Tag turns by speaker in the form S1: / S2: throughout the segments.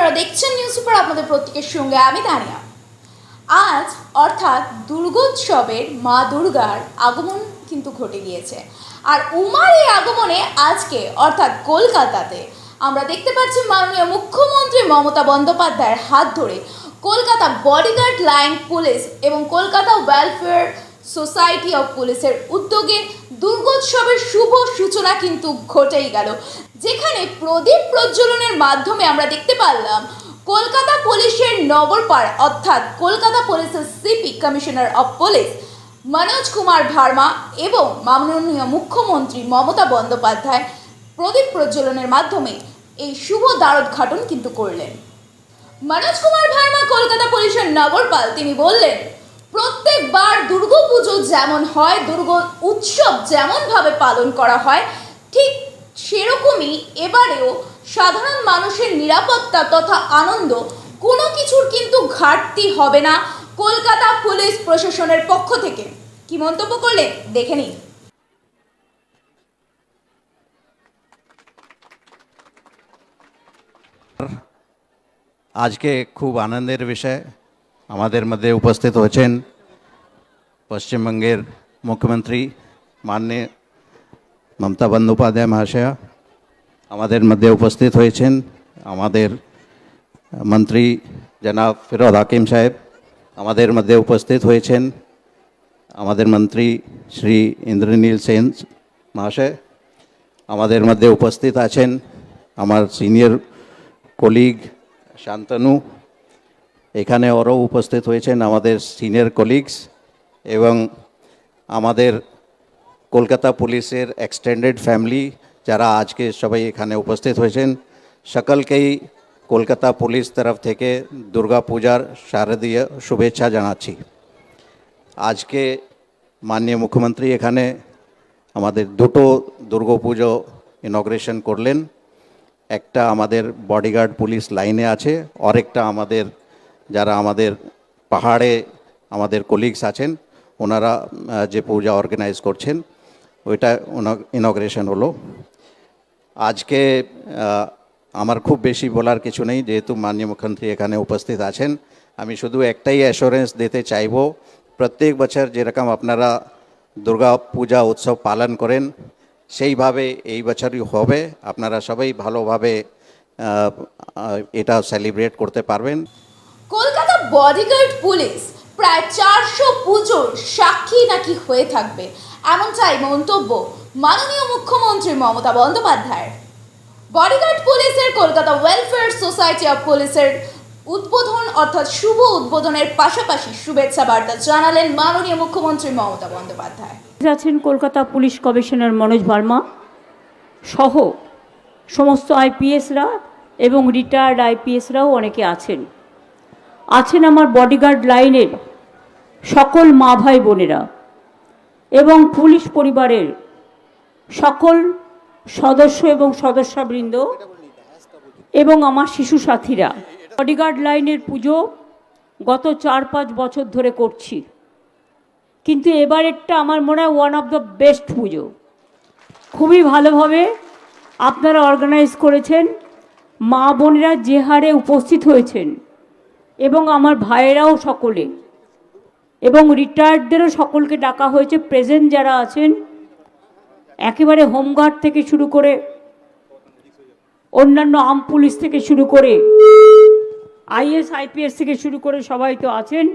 S1: আপনারা দেখছেন news super আপনাদের প্রত্যেকের সঙ্গে আমি তানিয়া। আজ, অর্থাৎ দুর্গোৎসবের মা দুর্গার আগমন কিন্তু ঘটে গিয়েছে। আর উমার এই আগমনে আজকে, অর্থাৎ কলকাতাতে, আমরা দেখতে পাচ্ছি মাননীয় মুখ্যমন্ত্রী মমতা বন্দ্যোপাধ্যায়ের হাত ধরে কলকাতা বডিগার্ড লাইন পুলিশ এবং কলকাতা ওয়েলফেয়ার সোসাইটি অফ পুলিশের উদ্যোগে দুর্গোৎসবের শুভ সূচনা কিন্তু ঘটেই গেল, যেখানে প্রদীপ প্রজ্বলনের মাধ্যমে আমরা দেখতে পারলাম কলকাতা পুলিশের নগরপাড় অর্থাৎ কলকাতা পুলিশের CP commissioner of police Manoj Kumar Varma এবং মাননীয় মুখ্যমন্ত্রী মমতা বন্দ্যোপাধ্যায় প্রদীপ প্রজ্বলনের মাধ্যমে এই শুভ দ্বারোদ্ঘাটন কিন্তু করলেন। মনোজ কুমার ভার্মা কলকাতা পুলিশের নগরপাল তিনি বললেন প্রত্যেকবার দুর্গাপুজো যেমন হয়, দুর্গ উৎসব যেমনভাবে পালন করা হয়, ঠিক সেরকমই এবারেও সাধারণ মানুষের নিরাপত্তা তথা আনন্দ কোনো কিছুর কিন্তু ঘাটতি হবে না কলকাতা পুলিশ প্রশাসনের পক্ষ থেকে। কি মন্তব্য করলেন দেখে নিন।
S2: আজকে খুব আনন্দের বিষয়। আমাদের মধ্যে উপস্থিত হয়েছেন পশ্চিমবঙ্গের মুখ্যমন্ত্রী মাননীয় মমতা বন্দ্যোপাধ্যায় মহাশয়া আমাদের মধ্যে উপস্থিত হয়েছেন। আমাদের মন্ত্রী জনাব ফিরোজ হাকিম সাহেব আমাদের মধ্যে উপস্থিত হয়েছেন। আমাদের মন্ত্রী শ্রী ইন্দ্রনীল সেন মহাশয় আমাদের মধ্যে উপস্থিত আছেন। আমার সিনিয়র কলিগ শান্তনু, এখানে ওরাও উপস্থিত হয়েছেন। আমাদের সিনিয়র কলিগস এবং আমাদের কলকাতা পুলিশের এক্সটেন্ডেড ফ্যামিলি যারা আজকে সবাই এখানে উপস্থিত হয়েছেন, সকলকেই কলকাতা পুলিশ তরফ থেকে দুর্গা পূজার শারদীয় শুভেচ্ছা জানাচ্ছি। আজকে মাননীয় মুখ্যমন্ত্রী এখানে আমাদের দুটো দুর্গাপুজো ইনগ্রেশন করলেন। একটা আমাদের বডিগার্ড পুলিশ লাইনে আছে, আরেকটা আমাদের, যারা আমাদের পাহাড়ে আমাদের কলিগস আছেন ওনারা যে পূজা অর্গানাইজ করছেন, ওইটা ইনগ্রেশন হলো। আজকে আমার খুব বেশি বলার কিছু নেই, যেহেতু মাননীয় মুখ্যমন্ত্রী এখানে উপস্থিত আছেন। আমি শুধু একটাই অ্যাসুরেন্স দিতে চাইব, প্রত্যেক বছর যেরকম আপনারা দুর্গা পূজা উৎসব পালন করেন, সেইভাবে এই বছরই হবে। আপনারা সবাই ভালোভাবে এটা সেলিব্রেট করতে পারবেন।
S1: কলকাতা বডিগার্ড পুলিশ প্রায় চারশো পুজোর সাক্ষী নাকি হয়ে থাকবে। এমনটাই মন্তব্য মাননীয় মুখ্যমন্ত্রী মমতা বন্দ্যোপাধ্যায়ের। বডিগার্ড পুলিশের কলকাতা ওয়েলফেয়ার সোসাইটি অফ পুলিশের উদ্বোধন অর্থাৎ শুভ উদ্বোধনের পাশাপাশি শুভেচ্ছা বার্তা জানালেন মাননীয় মুখ্যমন্ত্রী মমতা বন্দ্যোপাধ্যায়।
S3: আছেন কলকাতা পুলিশ কমিশনার মনোজ ভার্মা সহ সমস্ত আইপিএসরা এবং রিটায়ার্ড আইপিএসরাও অনেকে আছেন। আছেন আমার বডিগার্ড লাইনের সকল মা ভাই বোনেরা এবং পুলিশ পরিবারের সকল সদস্য এবং সদস্যবৃন্দ এবং আমার শিশু সাথীরা বডিগার্ড লাইনের পুজো গত চার পাঁচ বছর ধরে করছি। কিন্তু এবারেরটা আমার মনে হয় ওয়ান অফ দ্য বেস্ট পুজো। খুবই ভালোভাবে আপনারা অর্গানাইজ করেছেন। মা বোনেরা যে হারে উপস্থিত হয়েছেন এবং আমার ভাইয়েরাও সকলে এবং রিটায়ার্ডদেরও সকলকে ডাকা হয়েছে। প্রেজেন্ট যারা আছেন, একেবারে হোমগার্ড থেকে শুরু করে, অন্যান্য আম পুলিশ থেকে শুরু করে, আইএস, আইপিএস থেকে শুরু করে সবাই তো আছেন।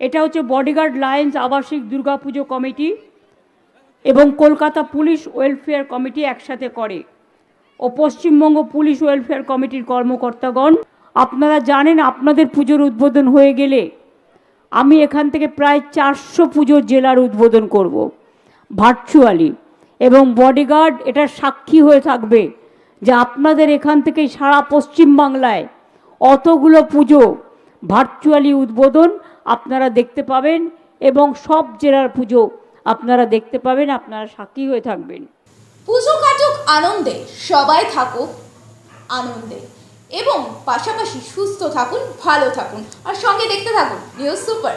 S3: এটা হচ্ছে বডিগার্ড লায়েন্স আবাসিক দুর্গাপুজো কমিটি এবং কলকাতা পুলিশ ওয়েলফেয়ার কমিটি একসাথে করে। ও পশ্চিমবঙ্গ পুলিশ ওয়েলফেয়ার কমিটির কর্মকর্তাগণ, আপনারা জানেন আপনাদের পুজোর উদ্বোধন হয়ে গেলে আমি এখান থেকে প্রায় চারশো পুজোর জেলার উদ্বোধন করব। ভার্চুয়ালি এবং বডিগার্ড এটা সাক্ষী হয়ে থাকবে যে আপনাদের এখান থেকে সারা পশ্চিম বাংলায় অতগুলো পুজো ভার্চুয়ালি উদ্বোধন আপনারা দেখতে পাবেন এবং সব জেলার পুজো আপনারা দেখতে পাবেন, আপনারা সাক্ষী হয়ে থাকবেন।
S1: পুজো কাটুক আনন্দে, সবাই থাকুক আনন্দে। এবং পাশাপাশি সুস্থ থাকুন ভালো থাকুন আর সঙ্গে দেখতে থাকুন news super